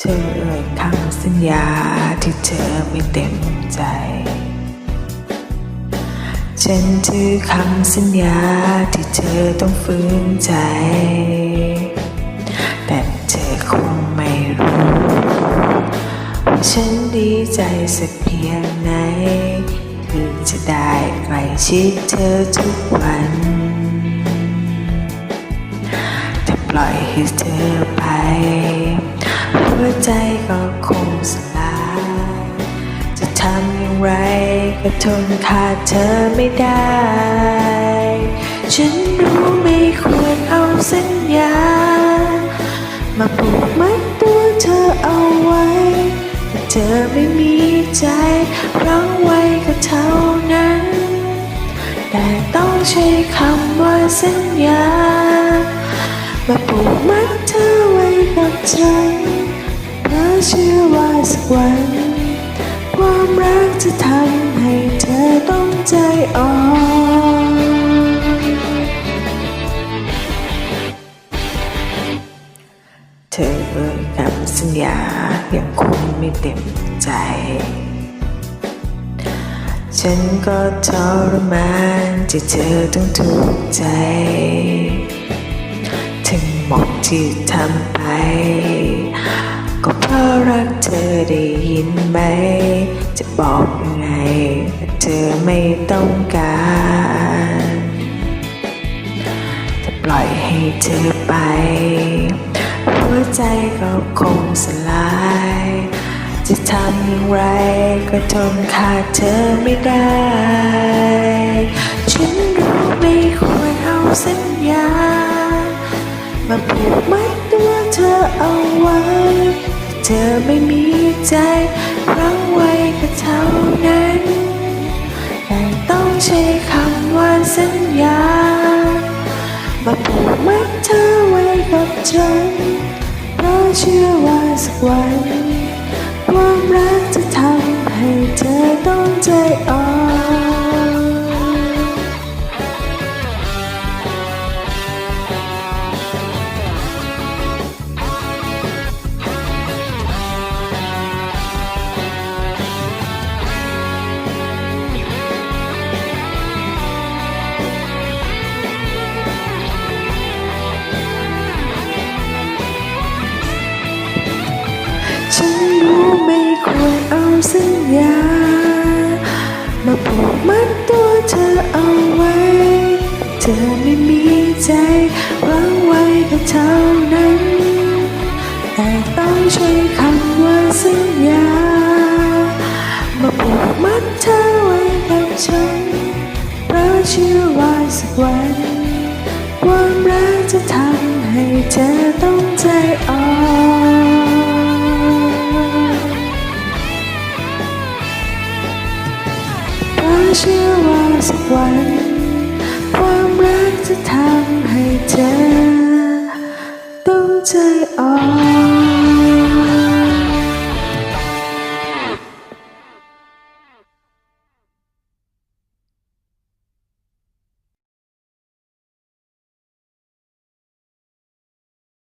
เธอเอ่ยคำสัญญาที่เธอไม่เต็มใจ ฉันถือคำสัญญาที่เธอต้องฝืนใจ แต่เธอคงไม่รู้ ว่าฉันดีใจสักเพียงไหนที่จะได้ใกล้ชิดเธอทุกวันถ้าปล่อยให้เธอไป หัวใจก็คงสลาย จะทำอย่างไรก็ทนขาดเธอไม่ได้ ฉันรู้ไม่ควรเอาสัญญา มาผูกมัดตัวเธอเอาไว้ แต่เธอไม่มีใจรั้งไว้ก็เท่านั้น แต่ต้องใช้คำว่าสัญญา มาผูกมัดเธอไว้กับฉัน เพราะเชื่อว่าสักวัน ความรักจะทำให้เธอต้องใจอ่อนเธอเอ่ยคำสัญญายังคงไม่เต็มใจ ฉันก็ทรมานที่เธอต้องทุกข์ใจถึงหมดที่ทำไป เพราะรักเธอได้ยินไหม จะบอกยังไงเธอไม่ต้องการจะปล่อยให้เธอไป หัวใจก็คงสลาย จะทำอย่างไรก็ทนขาดเธอไม่ได้ ฉันรู้ไม่ควรเอาสัญญา มาผูกมัดตัวเธอเอาไว้ เธอไม่มีใจรั้งไว้ก็เท่านั้นแต่ต้องใช้คำว่าสัญญา มาผูกมัดเธอไว้กับฉันเพราะเชื่อว่าสักวัน ควรเอาสัญญา มาผูกมัดตัวเธอเอาไว้ เธอไม่มีใจรั้งไว้ก็เท่านั้น แต่ต้องใช้คำว่าสัญญา มาผูกมัดเธอไว้กับฉัน เพราะเชื่อว่าสักวันความรักจะทำให้เธอต้องใจอ่อน เชื่อว่าสักวัน ความรักจะทำให้เธอต้องใจอ่อน